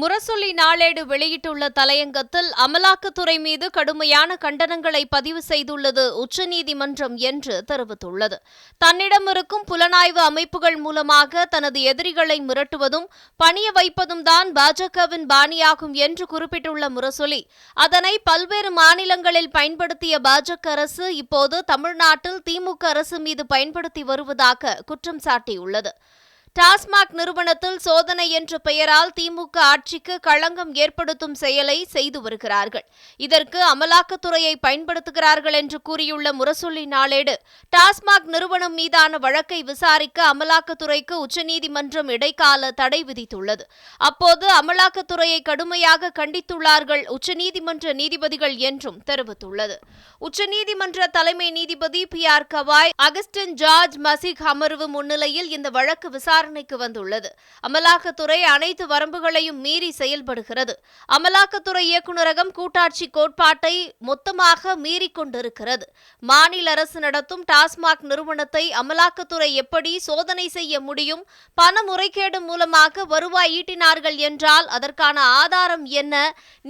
முரசொலி நாளேடு வெளியிட்டுள்ள தலையங்கத்தில் அமலாக்கத்துறை மீது கடுமையான கண்டனங்களை பதிவு செய்துள்ளது உச்சநீதிமன்றம் என்று தெரிவித்துள்ளது. தன்னிடமிருக்கும் புலனாய்வு அமைப்புகள் மூலமாக தனது எதிரிகளை மிரட்டுவதும் பணிய வைப்பதும் தான் பாஜகவின் பாணியாகும் என்று குறிப்பிட்டுள்ள முரசொலி அதனை பல்வேறு மாநிலங்களில் பயன்படுத்திய பாஜக அரசு இப்போது தமிழ்நாட்டில் திமுக அரசு மீது பயன்படுத்தி வருவதாக குற்றம் சாட்டியுள்ளது. டாஸ்மாக் நிறுவனத்தில் சோதனை என்ற பெயரால் திமுக ஆட்சிக்கு களங்கம் ஏற்படுத்தும் செயலை செய்து வருகிறார்கள். இதற்கு அமலாக்கத்துறையை பயன்படுத்துகிறார்கள் என்று கூறியுள்ள முரசொலி நாளேடு டாஸ்மாக் நிறுவனம் மீதான வழக்கை விசாரிக்க அமலாக்கத்துறைக்கு உச்சநீதிமன்றம் இடைக்கால தடை விதித்துள்ளது. அப்போது அமலாக்கத்துறையை கடுமையாக கண்டித்துள்ளார்கள் உச்சநீதிமன்ற நீதிபதிகள் என்றும் தெரிவித்துள்ளது. உச்சநீதிமன்ற தலைமை நீதிபதி B. R. Gavai Augustine George Masih அமர்வு முன்னிலையில் இந்த வழக்கு விசாரணைக்கு வந்துள்ளது. அமலாக்கத்துறை அனைத்து வரம்புகளையும் மீறி செயல்படுகிறது. அமலாக்கத்துறை இயக்குநரகம் கூட்டாட்சி கோட்பாட்டை மொத்தமாக மீறிக்கொண்டிருக்கிறது மாநில அரசு நடத்தும் டாஸ்மாக் நிறுவனத்தை அமலாக்கத்துறை எப்படி சோதனை செய்ய முடியும்? பண முறைகேடு மூலமாக வருவாய் ஈட்டினார்கள் என்றால் அதற்கான ஆதாரம் என்ன?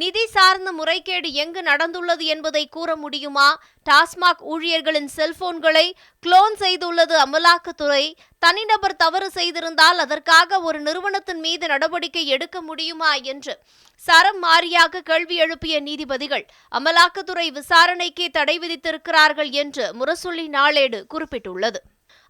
நிதி சார்ந்த முறைகேடு எங்கு நடந்துள்ளது என்பதை கூற முடியுமா? டாஸ்மாக் ஊழியர்களின் செல்போன்களை குளோன் செய்துள்ளது அமலாக்கத்துறை. தனிநபர் தவறு செய்திருந்தால் அதற்காக ஒரு நிறுவனத்தின் மீது நடவடிக்கை எடுக்க முடியுமா என்று சரம் மாறியாக கேள்வி எழுப்பிய நீதிபதிகள் அமலாக்கத்துறை விசாரணைக்கே தடை விதித்திருக்கிறார்கள் என்று முரசொலி நாளேடு குறிப்பிட்டுள்ளது.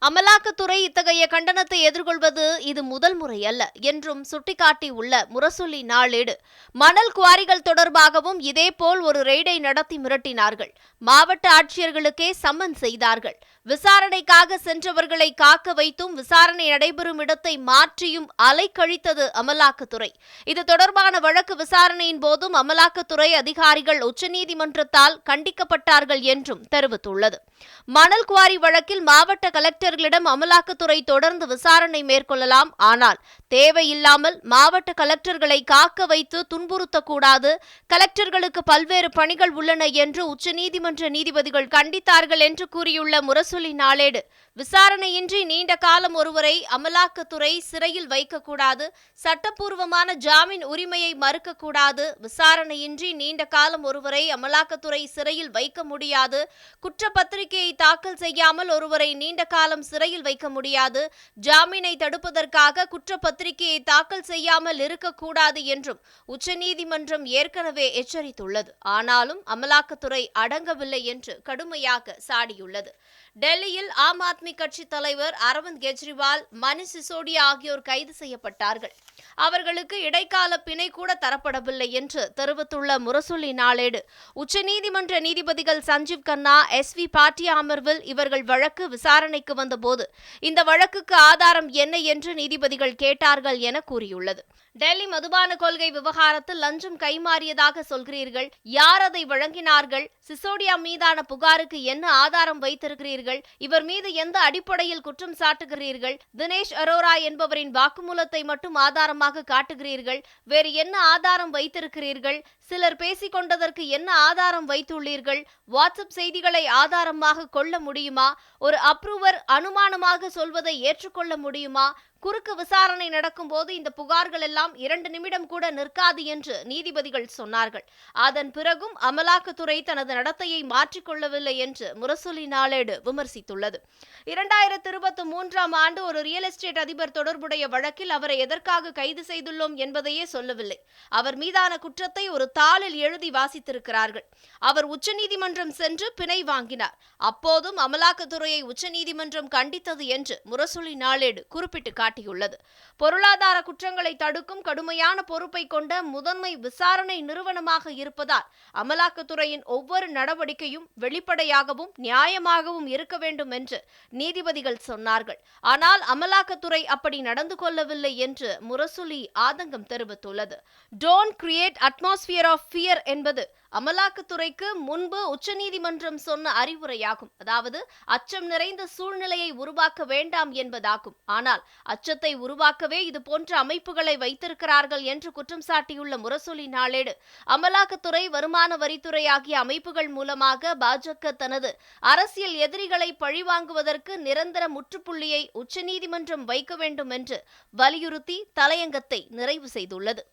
அமலாக்கத்துறை இத்தகைய கண்டனத்தை எதிர்கொள்வது இது முதல் முறை அல்ல என்றும் சுட்டிக்காட்டியுள்ள முரசொலி நாளேடு. மணல் குவாரிகள் தொடர்பாகவும் இதேபோல் ஒரு ரெய்டை நடத்தி மிரட்டினார்கள். மாவட்ட ஆட்சியர்களுக்கே சம்மன் செய்தார்கள். விசாரணைக்காக சென்றவர்களை காக்க வைத்தும் விசாரணை நடைபெறும் இடத்தை மாற்றியும் அலைக்கழித்தது அமலாக்கத்துறை. இது தொடர்பான வழக்கு விசாரணையின் போதும் அமலாக்கத்துறை அதிகாரிகள் உச்சநீதிமன்றத்தால் கண்டிக்கப்பட்டார்கள் என்றும் தெரிவித்துள்ளது. மணல் குவாரி வழக்கில் மாவட்ட கலெக்டர் கலெக்டர்களிடம் அமலாக்கத்துறை தொடர்ந்து விசாரணை மேற்கொள்ளலாம். ஆனால் தேவையில்லாமல் மாவட்ட கலெக்டர்களை காக்க வைத்து துன்புறுத்தக்கூடாது. கலெக்டர்களுக்கு பல்வேறு பணிகள் உள்ளன என்று உச்சநீதிமன்ற நீதிபதிகள் கண்டித்தார்கள் என்று கூறியுள்ள முரசொலி நாளேடு விசாரணையின்றி நீண்ட காலம் ஒருவரை அமலாக்கத்துறை சிறையில் வைக்கக்கூடாது. சட்டப்பூர்வமான ஜாமீன் உரிமையை மறுக்கக்கூடாது. விசாரணையின்றி நீண்ட காலம் ஒருவரை அமலாக்கத்துறை சிறையில் வைக்க முடியாது. குற்றப்பத்திரிகையை தாக்கல் செய்யாமல் ஒருவரை நீண்ட காலம் காலம் சிறையில் வைக்க முடியாது. ஜாமீனை தடுப்பதற்காக குற்றப்பத்திரிகையை தாக்கல் செய்யாமல் இருக்கக்கூடாது என்றும் உச்சநீதிமன்றம் ஏற்கனவே எச்சரித்துள்ளது. ஆனாலும் அமலாக்கத்துறை அடங்கவில்லை என்று கடுமையாக சாடியுள்ளது. டெல்லியில் ஆம் ஆத்மி கட்சி தலைவர் அரவிந்த் கெஜ்ரிவால் மணி சிசோடியா ஆகியோர் கைது செய்யப்பட்டார்கள். அவர்களுக்கு இடைக்கால பிணை கூட தரப்படவில்லை என்று தெரிவித்துள்ள முரசொலி நாளேடு. உச்சநீதிமன்ற நீதிபதிகள் சஞ்சீவ் கண்ணா எஸ் வி பாட்டியா அமர்வில் இவர்கள் வழக்கு விசாரணைக்கு வந்தபோது இந்த வழக்குக்கு ஆதாரம் என்ன என்று நீதிபதிகள் கேட்டார்கள் என கூறியுள்ளது. டெல்லி மதுபான கொள்கை விவகாரத்தில் லஞ்சம் கைமாறியதாக சொல்கிறீர்கள் யார் அதை வழங்கினார்கள் சிசோடியா மீதான புகாருக்கு என்ன ஆதாரம் வைத்திருக்கிறீர்கள் இவர் மீது எந்த அடிப்படையில் குற்றம் சாட்டுகிறீர்கள் தினேஷ் அரோரா என்பவரின் வாக்குமூலத்தை மட்டும் ஆதாரம் ஆதாரமாக காட்டுகிறீர்கள். வேறு என்ன ஆதாரம் வைத்திருக்கிறீர்கள்? சிலர் பேசிக் கொண்டதற்கு என்ன ஆதாரம் வைத்துள்ளீர்கள்? வாட்ஸ்அப் செய்திகளை ஆதாரமாக கொள்ள முடியுமா? ஒரு அப்ரூவர் அனுமானமாக சொல்வதை ஏற்றுக்கொள்ள முடியுமா? குறுக்கு விசாரணை நடக்கும்போது இந்த புகார்கள் எல்லாம் இரண்டு நிமிடம் கூட நிற்காது என்று நீதிபதிகள் சொன்னார்கள். அதன் பிறகும் அமலாக்கத்துறை தனது நடத்தையை மாற்றிக்கொள்ளவில்லை என்று முரசொலி நாளேடு விமர்சித்துள்ளது. இரண்டாயிரத்தி இருபத்தி மூன்றாம் ஆண்டு ஒரு ரியல் எஸ்டேட் அதிபர் தொடர்புடைய வழக்கில் அவரை எதற்காக கைது செய்துள்ளோம் என்பதையே சொல்லவில்லை. அவர் மீதான குற்றத்தை ஒரு தாளில் எழுதி வாசித்திருக்கிறார்கள். அவர் உச்சநீதிமன்றம் சென்று பிணை வாங்கினார். அப்போதும் அமலாக்கத்துறையை உச்சநீதிமன்றம் கண்டித்தது என்று முரசொலி நாளேடு குறிப்பிட்டு காட்டியுள்ளது. பொருளாதார குற்றங்களை தடுக்கும் கடுமையான பொறுப்பை கொண்ட முதன்மை விசாரணை நிறுவனமாக இருப்பதால் அமலாக்கத்துறையின் ஒவ்வொரு நடவடிக்கையும் வெளிப்படையாகவும் நியாயமாகவும் இருக்க வேண்டும் என்று நீதிபதிகள் சொன்னார்கள். ஆனால் அமலாக்கத்துறை அப்படி நடந்து கொள்ளவில்லை என்று முரசொலி ஆதங்கம் தெரிவித்துள்ளது. Don't create atmosphere of fear என்பது அமலாக்கத்துறைக்கு முன்பு உச்சநீதிமன்றம் சொன்ன அறிவுரையாகும். அதாவது அச்சம் நிறைந்த சூழ்நிலையை உருவாக்க வேண்டாம் என்பதாகும். ஆனால் அச்சத்தை உருவாக்கவே இது போன்ற அமைப்புகளை வைத்திருக்கிறார்கள் என்று குற்றம் சாட்டியுள்ள முரசொலி நாளேடு அமலாக்கத்துறை வருமான வரித்துறை ஆகிய அமைப்புகள் மூலமாக பாஜக தனது அரசியல் எதிரிகளை பழிவாங்குவதற்கு நிரந்தர முற்றுப்புள்ளியை உச்சநீதிமன்றம் வைக்க வேண்டும் என்று வலியுறுத்தி தலையங்கத்தை நிறைவு செய்துள்ளது.